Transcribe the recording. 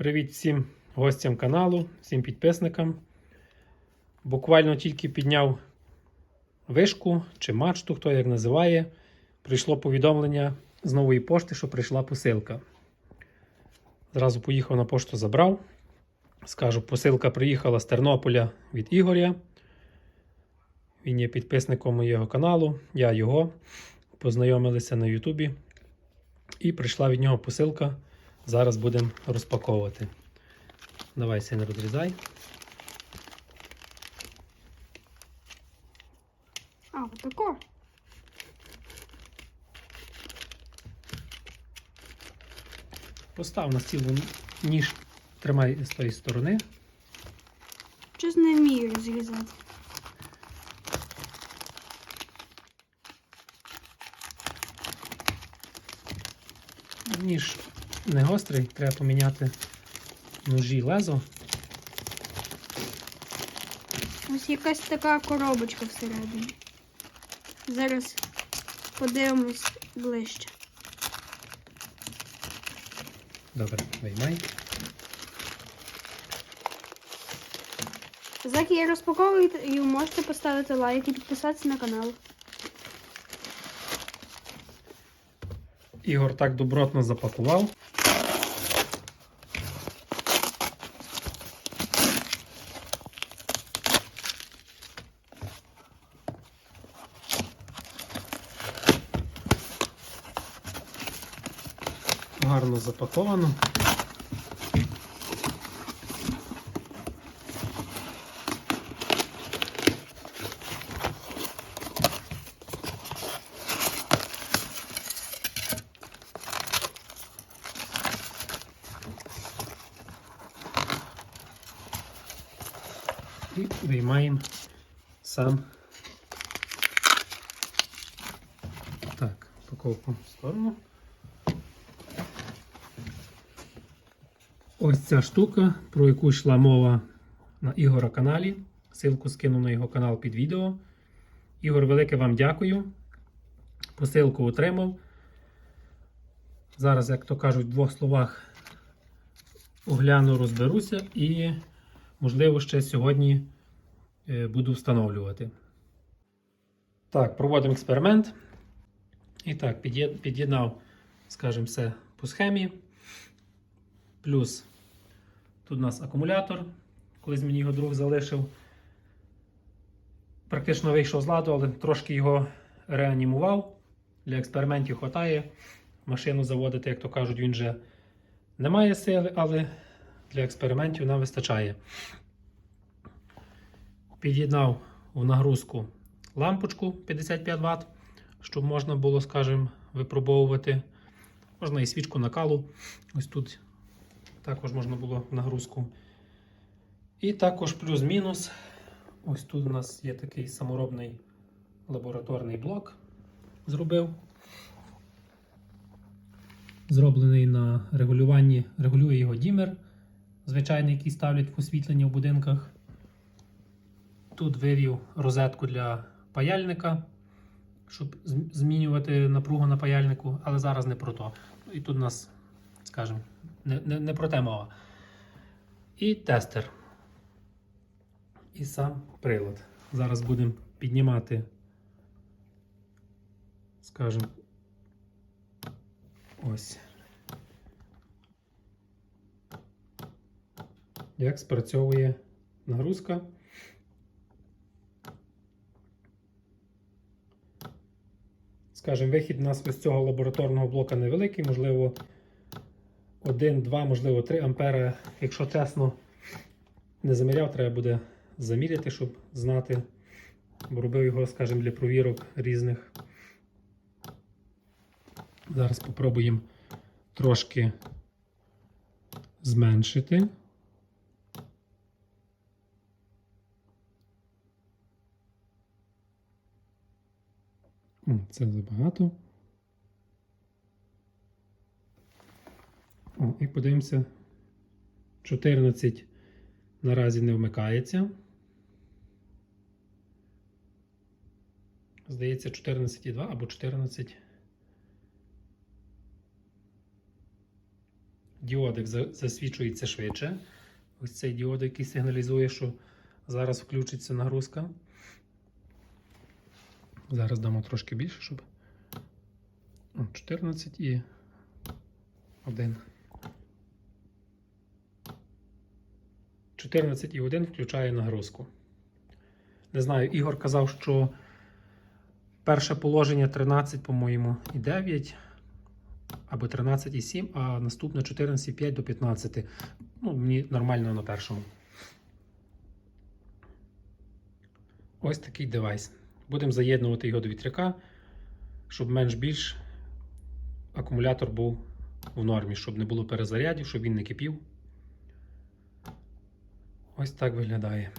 Привіт всім гостям каналу, всім підписникам. Буквально тільки підняв вишку чи мачту, хто як називає. Прийшло повідомлення з нової пошти, що прийшла посилка. Зразу поїхав на пошту, забрав. Скажу, посилка приїхала з Тернополя від Ігоря. Він є підписником моєго каналу, я його. Познайомилися на Ютубі. І прийшла від нього посилка. Зараз будемо розпаковувати. Давай син розрізай. А, отако. Постав на стіл ніж, тримай з тої сторони. Щось не вмію розрізати. Ніж не гострий, треба поміняти ножі лезо. Ось якась така коробочка всередині. Зараз подивимось ближче. Добре, виймай. Заки я розпаковую і можете поставити лайк і підписатися на канал. Ігор так добротно запакував. Гарно запаковано. І виймаємо сам. Так, упаковку в сторону. Ось ця штука, про яку йшла мова на Ігора каналі. Силку скину на його канал під відео. Ігор, велике вам дякую. Посилку отримав. Зараз, як то кажуть, в двох словах огляну, розберуся і, можливо, ще сьогодні е, буду встановлювати. Так, проводимо експеримент. І так, під'єднав, скажімо, все по схемі. Плюс тут у нас акумулятор. Колись мені його друг залишив. Практично вийшов з ладу, але трошки його реанімував. Для експериментів хватає. Машину заводити, як то кажуть, він вже не має сили, але для експериментів нам вистачає. Під'єднав в нагрузку лампочку 55 Вт, щоб можна було, скажімо, випробовувати. Можна і свічку накалу. Ось тут також можна було в нагрузку. І також плюс-мінус. Ось тут у нас є такий саморобний лабораторний блок. Зробив. Зроблений на регулюванні, регулює його дімер, звичайний, який ставлять в освітлення в будинках. Тут вивів розетку для паяльника, щоб змінювати напругу на паяльнику, але зараз не про то. І тут у нас, скажімо, не, не, не про те мова. І тестер. І сам прилад. Зараз будемо піднімати, скажімо, ось. Як спрацьовує нагрузка. Скажімо, вихід у нас ось цього лабораторного блока невеликий, можливо, 1, 2, можливо, 3 ампера. Якщо чесно, не заміряв, треба буде заміряти, щоб знати. Бо робив його, скажімо, для провірок різних. Зараз спробуємо трошки зменшити. Це забагато. О, і подивимося. 14 наразі не вмикається. Здається, 14,2 або 14. діодик засвічується швидше. Ось цей діодик, який сигналізує, що зараз включиться нагрузка. Зараз дамо трошки більше, щоб. 14 і 1. 14 і 1 включає нагрузку. Не знаю, Ігор казав, що перше положення 13, по-моєму, і 9, або 13 і 7, а наступне 14,5 до 15. Ну, мені нормально на першому. Ось такий девайс. Будемо заєднувати його до вітряка, щоб менш-більш акумулятор був в нормі, щоб не було перезарядів, щоб він не кипів. Ось так виглядає.